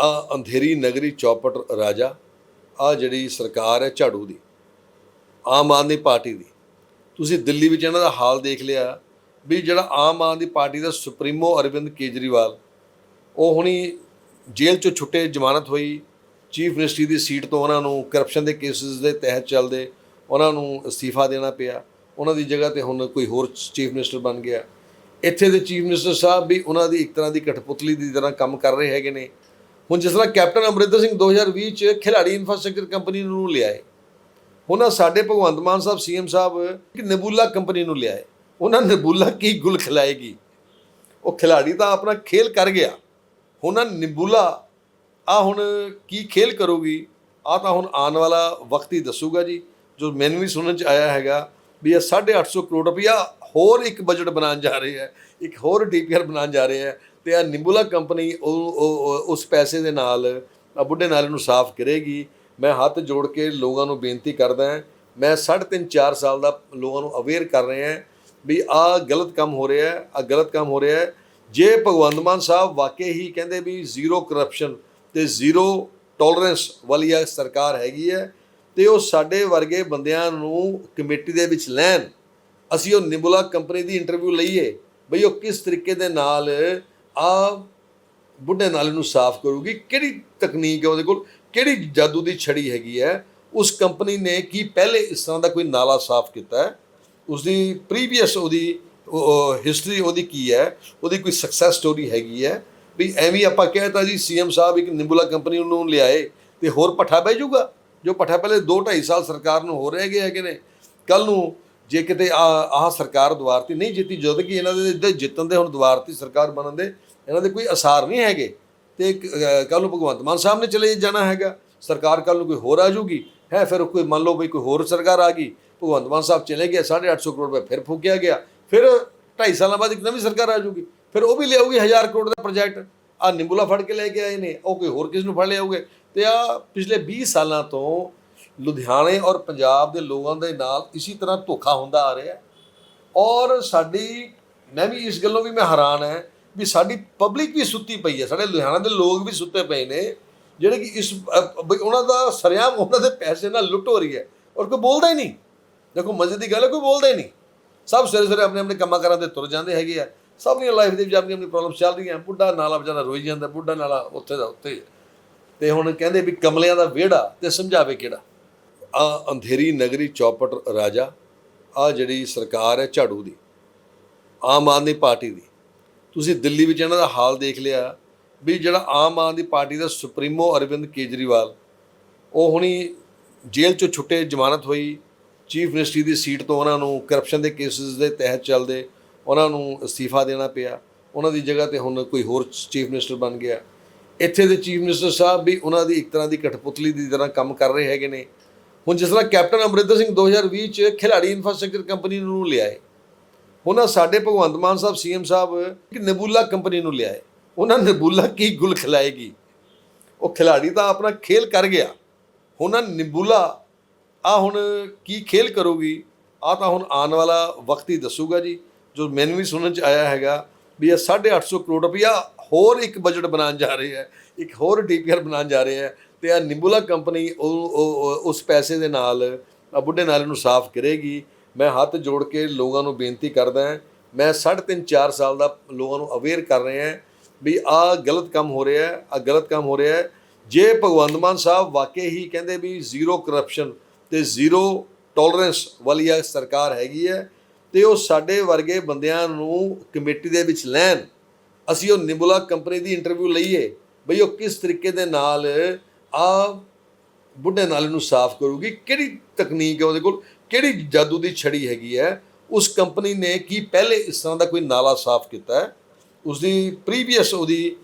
ਆ ਅੰਧੇਰੀ ਨਗਰੀ ਚੌਪਟ ਰਾਜਾ, ਆ ਜਿਹੜੀ ਸਰਕਾਰ ਹੈ ਝਾੜੂ ਦੀ, ਆਮ ਆਦਮੀ ਪਾਰਟੀ ਦੀ। ਤੁਸੀਂ ਦਿੱਲੀ ਵਿੱਚ ਇਹਨਾਂ ਦਾ ਹਾਲ ਦੇਖ ਲਿਆ ਵੀ ਜਿਹੜਾ ਆਮ ਆਦਮੀ ਪਾਰਟੀ ਦਾ ਸੁਪਰੀਮੋ ਅਰਵਿੰਦ ਕੇਜਰੀਵਾਲ, ਉਹ ਹੁਣੀ ਜੇਲ੍ਹ ਚੋਂ ਛੁੱਟੇ ਜ਼ਮਾਨਤ ਹੋਈ, ਚੀਫ ਮਿਨਿਸਟਰੀ ਦੀ ਸੀਟ ਤੋਂ ਉਹਨਾਂ ਨੂੰ ਕਰਪਸ਼ਨ ਦੇ ਕੇਸਿਸ ਦੇ ਤਹਿਤ ਚੱਲਦੇ, ਉਹਨਾਂ ਨੂੰ ਅਸਤੀਫਾ ਦੇਣਾ ਪਿਆ, ਉਹਨਾਂ ਦੀ ਜਗ੍ਹਾ ਤੇ ਹੁਣ ਕੋਈ ਹੋਰ ਚੀਫ ਮਿਨਿਸਟਰ ਬਣ ਗਿਆ। ਇੱਥੇ ਦੇ ਚੀਫ ਮਿਨਿਸਟਰ ਸਾਹਿਬ ਵੀ ਉਹਨਾਂ ਦੀ ਇੱਕ ਤਰ੍ਹਾਂ ਦੀ ਕਠਪੁਤਲੀ ਦੀ ਤਰ੍ਹਾਂ ਕੰਮ ਕਰ ਰਹੇ ਹੈਗੇ ਨੇ। ਹੁਣ ਜਿਸ ਤਰ੍ਹਾਂ ਕੈਪਟਨ ਅਮਰਿੰਦਰ ਸਿੰਘ 2020 ਚ ਖਿਲਾੜੀ ਇਨਫਰਾਸਟ੍ਰਕਚਰ ਕੰਪਨੀ ਨੂੰ ਲਿਆਏ ਉਹਨਾਂ ਸਾਡੇ ਭਗਵੰਤ ਮਾਨ ਸਾਹਿਬ ਸੀਐਮ ਸਾਹਿਬ ਇੱਕ ਨਬੂਲਾ ਕੰਪਨੀ ਨੂੰ ਲਿਆਏ। ਉਹਨਾਂ ਨਬੂਲਾ ਕੀ ਗੁਲ ਖਿਲਾਏਗੀ? ਉਹ ਖਿਲਾੜੀ ਤਾਂ ਆਪਣਾ ਖੇਲ ਕਰ ਗਿਆ। ਹੁਣ ਨਿਬੂਲਾ ਆ ਹੁਣ ਕੀ ਖੇਲ ਕਰੂਗੀ? ਆ ਤਾਂ ਹੁਣ ਆਉਣ ਵਾਲਾ ਵਕਤ ਹੀ ਦੱਸੂਗਾ ਜੀ। ਜੋ ਮੈਨੂੰ ਵੀ ਸੁਣਨ ਚ ਆਇਆ ਹੈਗਾ ਵੀ ਇਹ 850 ਕਰੋੜ ਰੁਪਇਆ ਹੋਰ ਇੱਕ ਬਜਟ ਬਣਾਉਣ ਜਾ ਰਹੇ ਹੈ, ਇੱਕ ਹੋਰ ਡੀਪੀਆਰ ਬਣਾਉਣ ਜਾ ਰਹੇ ਹੈ। ਤੇ ਆ ਨਿੰਬੂਲਾ ਕੰਪਨੀ ਉਹ, ਉਹ- ਉਸ ਪੈਸੇ ਦੇ ਨਾਲ ਆ ਬੁੱਢੇ ਨਾਲੇ ਨੂੰ ਸਾਫ਼ ਕਰੇਗੀ। ਮੈਂ ਹੱਥ ਜੋੜ ਕੇ ਲੋਕਾਂ ਨੂੰ ਬੇਨਤੀ ਕਰਦਾ ਹਾਂ, ਮੈਂ 3.5 4 ਸਾਲ ਦਾ ਲੋਕਾਂ ਨੂੰ ਅਵੇਅਰ ਕਰ ਰਿਹਾ ਹਾਂ ਵੀ ਆ ਗਲਤ ਕੰਮ ਹੋ ਰਿਹਾ ਹੈ ਆ ਗਲਤ ਕੰਮ ਹੋ ਰਿਹਾ ਹੈ। ਜੇ ਭਗਵੰਤ ਮਾਨ ਸਾਹਿਬ ਵਾਕਈ ਹੀ ਕਹਿੰਦੇ ਵੀ ਜ਼ੀਰੋ ਕਰਪਸ਼ਨ ਤੇ ਜ਼ੀਰੋ ਟੋਲਰੈਂਸ ਵਾਲੀ ਆ ਸਰਕਾਰ ਹੈਗੀ ਹੈ, ਤੇ ਉਹ ਸਾਡੇ ਵਰਗੇ ਬੰਦਿਆਂ ਨੂੰ ਕਮੇਟੀ ਦੇ ਵਿੱਚ ਲੈਣ, ਅਸੀਂ ਉਹ ਨਿਬੁਲਾ ਕੰਪਨੀ ਦੀ ਇੰਟਰਵਿਊ ਲਈਏ, ਬਈ ਉਹ ਕਿਸ ਤਰੀਕੇ ਦੇ ਨਾਲ ਆ ਬੁੱਢੇ ਨਾਲੇ ਨੂੰ ਸਾਫ਼ ਕਰੂਗੀ ਕਿਹੜੀ ਤਕਨੀਕ ਹੈ ਉਹਦੇ ਕੋਲ, ਕਿਹੜੀ ਜਾਦੂ ਦੀ ਛੜੀ ਹੈਗੀ ਹੈ, ਉਸ ਕੰਪਨੀ ਨੇ ਕੀ ਪਹਿਲੇ ਇਸ ਤਰ੍ਹਾਂ ਦਾ ਕੋਈ ਨਾਲਾ ਸਾਫ਼ ਕੀਤਾ ਹੈ? ਉਸ ਦੀ ਪ੍ਰੀਵੀਅਸ ਉਹਦੀ ਹਿਸਟਰੀ ਉਹਦੀ ਕੀ ਹੈ? ਉਹਦੀ ਕੋਈ ਸਕਸੈਸ ਸਟੋਰੀ ਹੈਗੀ ਹੈ? ਵੀ ਐਵੇਂ ਆਪਾਂ ਕਹਿਤਾ ਜੀ ਸੀਐਮ ਸਾਹਿਬ ਇੱਕ ਨਿੰਬੂਲਾ ਕੰਪਨੀ ਨੂੰ ਲਿਆਏ ਤੇ ਹੋਰ ਪੱਠਾ ਬਹਿ ਜਾਊਗਾ, ਜੋ ਪੱਠਾ ਪਹਿਲੇ 2 2.5 ਸਾਲ ਸਰਕਾਰ ਨੂੰ ਹੋ ਰਹੇ ਗਏ ਹੈਗੇ ਨੇ ਕੱਲ ਨੂੰ ਜੇ ਕਿਤੇ ਆ, ਆਹ ਸਰਕਾਰ ਦੁਆਰਤੀ ਨਹੀਂ ਜਿੱਤੀ, ਜਦੋਂ ਕਿ ਇਹਨਾਂ ਦੇ ਇੱਦਾਂ ਜਿੱਤਣ ਦੇ ਹੁਣ ਦੁਆਰਤੀ ਸਰਕਾਰ ਬਣਨ ਦੇ ਇਹਨਾਂ ਦੇ ਕੋਈ ਅਸਾਰ ਨਹੀਂ ਹੈਗੇ। ਤੇ ਕੱਲ ਨੂੰ ਭਗਵੰਤ ਮਾਨ ਸਾਹਿਬ ਨੇ ਚਲੇ ਜਾਣਾ ਹੈਗਾ। ਸਰਕਾਰ ਕੱਲ ਨੂੰ ਕੋਈ ਹੋਰ ਆ ਜੂਗੀ ਹੈ, ਫਿਰ ਕੋਈ ਮੰਨ ਲਓ ਬਈ ਕੋਈ ਹੋਰ ਸਰਕਾਰ ਆ ਗਈ। ਭਗਵੰਤ ਮਾਨ ਸਾਹਿਬ ਚਲੇ ਗਏ 850 ਕਰੋੜ ਰੁਪਏ ਫਿਰ ਫੂਕਿਆ ਗਿਆ। ਫਿਰ 2.5 ਸਾਲਾਂ ਬਾਅਦ ਇੱਕ ਨਵੀਂ ਸਰਕਾਰ ਆ ਜੂਗੀ ਫਿਰ ਉਹ ਵੀ ਲਿਆਊਗੀ 1000 ਕਰੋੜ ਦਾ ਪ੍ਰੋਜੈਕਟ। ਆ ਨਿੰਬੂਲਾ ਫੜ ਕੇ ਲੈ ਕੇ ਆਏ ਨੇ। ਉਹ ਕੋਈ ਹੋਰ ਕਿਸ ਨੂੰ ਫੜ ਲਿਆਉਗੇ ਤੇ ਆ ਪਿਛਲੇ 20 ਸਾਲਾਂ ਤੋਂ ਲੁਧਿਆਣੇ ਔਰ ਪੰਜਾਬ ਦੇ ਲੋਕਾਂ ਦੇ ਨਾਲ ਇਸੇ ਤਰ੍ਹਾਂ ਧੋਖਾ ਹੁੰਦਾ ਆ ਰਿਹਾ ਔਰ ਸਾਡੀ, ਮੈਂ ਵੀ ਇਸ ਗੱਲੋਂ ਵੀ ਮੈਂ ਹੈਰਾਨ ਹੈ ਵੀ ਸਾਡੀ ਪਬਲਿਕ ਵੀ ਸੁੱਤੀ ਪਈ ਹੈ। ਸਾਡੇ ਲੁਧਿਆਣਾ ਦੇ ਲੋਕ ਵੀ ਸੁੱਤੇ ਪਏ ਨੇ, ਜਿਹੜੇ ਕਿ ਇਸ ਬਈ ਉਹਨਾਂ ਦਾ ਸਰਿਆਮ, ਉਹਨਾਂ ਦੇ ਪੈਸੇ ਨਾਲ ਲੁੱਟ ਹੋ ਰਹੀ ਹੈ। ਔਰ ਕੋਈ ਬੋਲਦਾ ਹੀ ਨਹੀਂ। ਦੇਖੋ ਮਜ਼ੇ ਦੀ ਗੱਲ ਹੈ, ਕੋਈ ਬੋਲਦਾ ਹੀ ਨਹੀਂ। ਸਭ ਸਵੇਰੇ ਸਵੇਰੇ ਆਪਣੇ ਆਪਣੇ ਕੰਮਾਂ ਕਾਰਾਂ ਤੇ ਤੁਰ ਜਾਂਦੇ ਹੈਗੇ ਆ। ਸਭ ਦੀਆਂ ਲਾਈਫ ਦੇ ਵਿੱਚ ਆਪਣੀ ਆਪਣੀ ਪ੍ਰੋਬਲਮ ਚੱਲ ਰਹੀਆਂ। ਬੁੱਢਾ ਨਾਲਾ ਵਿਚਾਰਾ ਰੋਈ ਜਾਂਦਾ, ਬੁੱਢਾ ਨਾਲਾ ਉੱਥੇ ਦਾ ਉੱਥੇ। ਹੀ ਤੇ ਹੁਣ ਕਹਿੰਦੇ ਵੀ ਕਮਲਿਆਂ ਦਾ ਵਿਹੜਾ ਤੇ ਸਮਝਾਵੇ ਕਿਹੜਾ। ਆ ਅੰਧੇਰੀ ਨਗਰੀ ਚੌਪਟ ਰਾਜਾ, ਆ ਜਿਹੜੀ ਸਰਕਾਰ ਹੈ ਝਾੜੂ ਦੀ, ਆਮ ਆਦਮੀ ਪਾਰਟੀ ਦੀ। ਤੁਸੀਂ ਦਿੱਲੀ ਵਿੱਚ ਇਹਨਾਂ ਦਾ ਹਾਲ ਦੇਖ ਲਿਆ ਵੀ ਜਿਹੜਾ ਆਮ ਆਦਮੀ ਪਾਰਟੀ ਦਾ ਸੁਪਰੀਮੋ ਅਰਵਿੰਦ ਕੇਜਰੀਵਾਲ, ਉਹ ਹੁਣੀ ਜੇਲ੍ਹ ਚੋਂ ਛੁੱਟੇ ਜ਼ਮਾਨਤ ਹੋਈ, ਚੀਫ ਮਿਨਿਸਟਰੀ ਦੀ ਸੀਟ ਤੋਂ ਉਹਨਾਂ ਨੂੰ ਕਰਪਸ਼ਨ ਦੇ ਕੇਸਿਸ ਦੇ ਤਹਿਤ ਚੱਲਦੇ ਉਹਨਾਂ ਨੂੰ ਅਸਤੀਫਾ ਦੇਣਾ ਪਿਆ। ਉਹਨਾਂ ਦੀ ਜਗ੍ਹਾ ਤੇ ਹੁਣ ਕੋਈ ਹੋਰ ਚੀਫ ਮਿਨਿਸਟਰ ਬਣ ਗਿਆ। ਇੱਥੇ ਦੇ ਚੀਫ ਮਿਨਿਸਟਰ ਸਾਹਿਬ ਵੀ ਉਹਨਾਂ ਦੀ ਇੱਕ ਤਰ੍ਹਾਂ ਦੀ ਕਠਪੁਤਲੀ ਦੀ ਤਰ੍ਹਾਂ ਕੰਮ ਕਰ ਰਹੇ ਹੈਗੇ ਨੇ। ਹੁਣ ਜਿਸ ਤਰ੍ਹਾਂ ਕੈਪਟਨ ਅਮਰਿੰਦਰ ਸਿੰਘ 2020 ਚ ਖਿਲਾੜੀ ਇਨਫਰਾਸਟ੍ਰਕਚਰ ਕੰਪਨੀ ਨੂੰ ਲਿਆਏ। ਉਹਨਾਂ ਸਾਡੇ ਭਗਵੰਤ ਮਾਨ ਸਾਹਿਬ ਸੀਐਮ ਸਾਹਿਬ ਇੱਕ ਨਬੂਲਾ ਕੰਪਨੀ ਨੂੰ ਲਿਆਏ। ਉਹਨਾਂ ਨਬੂਲਾ ਕੀ ਗੁਲ ਖਿਲਾਏਗੀ? ਉਹ ਖਿਲਾੜੀ ਤਾਂ ਆਪਣਾ ਖੇਲ ਕਰ ਗਿਆ। ਹੁਣ ਨਿਬੂਲਾ ਆ ਹੁਣ ਕੀ ਖੇਲ ਕਰੂਗੀ? ਆ ਤਾਂ ਹੁਣ ਆਉਣ ਵਾਲਾ ਵਕਤ ਹੀ ਦੱਸੂਗਾ ਜੀ। ਜੋ ਮੈਨੂੰ ਵੀ ਸੁਣਨ ਚ ਆਇਆ ਹੈਗਾ ਵੀ ਇਹ 850 ਕਰੋੜ ਰੁਪਇਆ ਹੋਰ ਇੱਕ ਬਜਟ ਬਣਾਉਣ ਜਾ ਰਹੇ ਹੈ, ਇੱਕ ਹੋਰ ਡੀਪੀਆਰ ਬਣਾਉਣ ਜਾ ਰਹੇ ਹੈ। ਤੇ ਆ ਨਿੰਬੂਲਾ ਕੰਪਨੀ ਉਹ, ਉਹ- ਉਸ ਪੈਸੇ ਦੇ ਨਾਲ ਆ ਬੁੱਢੇ ਨਾਲੇ ਨੂੰ ਸਾਫ਼ ਕਰੇਗੀ। ਮੈਂ ਹੱਥ ਜੋੜ ਕੇ ਲੋਕਾਂ ਨੂੰ ਬੇਨਤੀ ਕਰਦਾ ਹਾਂ, ਮੈਂ 3.5 4 ਸਾਲ ਦਾ ਲੋਕਾਂ ਨੂੰ ਅਵੇਅਰ ਕਰ ਰਿਹਾ ਹਾਂ ਵੀ ਆ ਗਲਤ ਕੰਮ ਹੋ ਰਿਹਾ ਹੈ ਆ ਗਲਤ ਕੰਮ ਹੋ ਰਿਹਾ ਹੈ। ਜੇ ਭਗਵੰਤ ਮਾਨ ਸਾਹਿਬ ਵਾਕਈ ਹੀ ਕਹਿੰਦੇ ਵੀ ਜ਼ੀਰੋ ਕਰਪਸ਼ਨ ਤੇ ਜ਼ੀਰੋ ਟੋਲਰੈਂਸ ਵਾਲੀ ਆ ਸਰਕਾਰ ਹੈਗੀ ਹੈ, ਤੇ ਉਹ ਸਾਡੇ ਵਰਗੇ ਬੰਦਿਆਂ ਨੂੰ ਕਮੇਟੀ ਦੇ ਵਿੱਚ ਲੈਣ, ਅਸੀਂ ਉਹ ਨਿਬੁਲਾ ਕੰਪਨੀ ਦੀ ਇੰਟਰਵਿਊ ਲਈਏ, ਬਈ ਉਹ ਕਿਸ ਤਰੀਕੇ ਦੇ ਨਾਲ ਆ ਬੁੱਢੇ ਨਾਲੇ ਨੂੰ ਸਾਫ਼ ਕਰੂਗੀ ਕਿਹੜੀ ਤਕਨੀਕ ਹੈ ਉਹਦੇ ਕੋਲ, ਕਿਹੜੀ ਜਾਦੂ ਦੀ ਛੜੀ ਹੈਗੀ ਹੈ, ਉਸ ਕੰਪਨੀ ਨੇ ਕੀ ਪਹਿਲੇ ਇਸ ਤਰ੍ਹਾਂ ਦਾ ਕੋਈ ਨਾਲਾ ਸਾਫ਼ ਕੀਤਾ ਹੈ? ਉਸ ਦੀ ਪ੍ਰੀਵੀਅਸ ਉਹਦੀ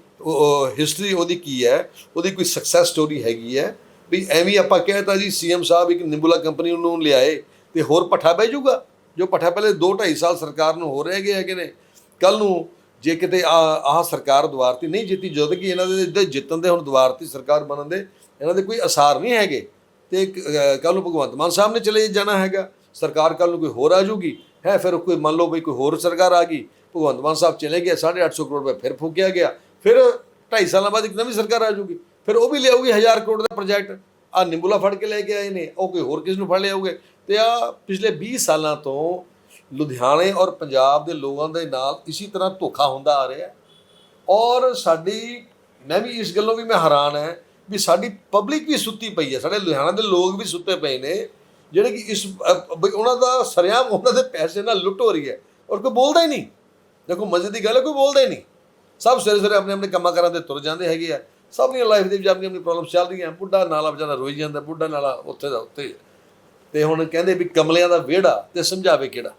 ਹਿਸਟਰੀ ਉਹਦੀ ਕੀ ਹੈ? ਉਹਦੀ ਕੋਈ ਸਕਸੈਸ ਸਟੋਰੀ ਹੈਗੀ ਹੈ? ਵੀ ਐਵੇਂ ਆਪਾਂ ਕਹਿਤਾ ਜੀ ਸੀਐਮ ਸਾਹਿਬ ਇੱਕ ਨਿੰਬੂਲਾ ਕੰਪਨੀ ਨੂੰ ਲਿਆਏ ਤੇ ਹੋਰ ਪੱਠਾ ਬਹਿ ਜਾਊਗਾ, ਜੋ ਪੱਠਾ ਪਹਿਲੇ 2 2.5 ਸਾਲ ਸਰਕਾਰ ਨੂੰ ਹੋ ਰਹੇ ਗਏ ਹੈਗੇ ਨੇ ਕੱਲ ਨੂੰ ਜੇ ਕਿਤੇ ਆ, ਆਹ ਸਰਕਾਰ ਦੁਆਰਤੀ ਨਹੀਂ ਜਿੱਤੀ, ਜਦੋਂ ਕਿ ਇਹਨਾਂ ਦੇ ਇੱਦਾਂ ਜਿੱਤਣ ਦੇ ਹੁਣ ਦੁਆਰਤੀ ਸਰਕਾਰ ਬਣਨ ਦੇ ਇਹਨਾਂ ਦੇ ਕੋਈ ਅਸਾਰ ਨਹੀਂ ਹੈਗੇ। ਤੇ ਕੱਲ ਨੂੰ ਭਗਵੰਤ ਮਾਨ ਸਾਹਿਬ ਨੇ ਚਲੇ ਜਾਣਾ ਹੈਗਾ। ਸਰਕਾਰ ਕੱਲ ਨੂੰ ਕੋਈ ਹੋਰ ਆ ਜੂਗੀ ਹੈ, ਫਿਰ ਕੋਈ ਮੰਨ ਲਓ ਬਈ ਕੋਈ ਹੋਰ ਸਰਕਾਰ ਆ ਗਈ। ਭਗਵੰਤ ਮਾਨ ਸਾਹਿਬ ਚਲੇ ਗਏ 850 ਕਰੋੜ ਰੁਪਏ ਫਿਰ ਫੂਕਿਆ ਗਿਆ। ਫਿਰ 2.5 ਸਾਲਾਂ ਬਾਅਦ ਇੱਕ ਨਵੀਂ ਸਰਕਾਰ ਆ ਜੂਗੀ ਫਿਰ ਉਹ ਵੀ ਲਿਆਊਗੀ 1000 ਕਰੋੜ ਦਾ ਪ੍ਰੋਜੈਕਟ। ਆ ਨਿੰਬੂਲਾ ਫੜ ਕੇ ਲੈ ਕੇ ਆਏ ਨੇ। ਉਹ ਕੋਈ ਹੋਰ ਕਿਸ ਨੂੰ ਫੜ ਲਿਆਉਗੇ ਤੇ ਆ ਪਿਛਲੇ 20 ਸਾਲਾਂ ਤੋਂ ਲੁਧਿਆਣੇ ਔਰ ਪੰਜਾਬ ਦੇ ਲੋਕਾਂ ਦੇ ਨਾਲ ਇਸੇ ਤਰ੍ਹਾਂ ਧੋਖਾ ਹੁੰਦਾ ਆ ਰਿਹਾ ਔਰ ਸਾਡੀ, ਮੈਂ ਵੀ ਇਸ ਗੱਲੋਂ ਵੀ ਮੈਂ ਹੈਰਾਨ ਹੈ ਵੀ ਸਾਡੀ ਪਬਲਿਕ ਵੀ ਸੁੱਤੀ ਪਈ ਹੈ। ਸਾਡੇ ਲੁਧਿਆਣਾ ਦੇ ਲੋਕ ਵੀ ਸੁੱਤੇ ਪਏ ਨੇ, ਜਿਹੜੇ ਕਿ ਇਸ ਉਹਨਾਂ ਦਾ ਸਰਿਆਮ, ਉਹਨਾਂ ਦੇ ਪੈਸੇ ਨਾਲ ਲੁੱਟ ਹੋ ਰਹੀ ਹੈ ਔਰ ਕੋਈ ਬੋਲਦਾ ਹੀ ਨਹੀਂ। ਦੇਖੋ ਮਜ਼ੇ ਦੀ ਗੱਲ ਹੈ, ਕੋਈ ਬੋਲਦਾ ਹੀ ਨਹੀਂ। ਸਭ ਸਵੇਰੇ ਸਵੇਰੇ ਆਪਣੇ ਆਪਣੇ ਕੰਮਾਂ ਕਾਰਾਂ 'ਤੇ ਤੁਰ ਜਾਂਦੇ ਹੈਗੇ ਆ। ਸਭ ਦੀਆਂ ਲਾਈਫ ਦੇ ਵਿੱਚ ਆਪਣੀ ਆਪਣੀ ਪ੍ਰੋਬਲਮਸ ਚੱਲ ਰਹੀਆਂ। ਬੁੱਢਾ ਨਾਲਾ ਵਿਚਾਰਾ ਰੋਈ ਜਾਂਦਾ, ਬੁੱਢਾ ਨਾਲਾ ਉੱਥੇ ਦਾ ਉੱਥੇ। ਤੇ ਹੁਣ ਕਹਿੰਦੇ ਵੀ ਕਮਲਿਆਂ ਦਾ ਵਿਹੜਾ ਤੇ ਸਮਝਾਵੇ ਕਿਹੜਾ?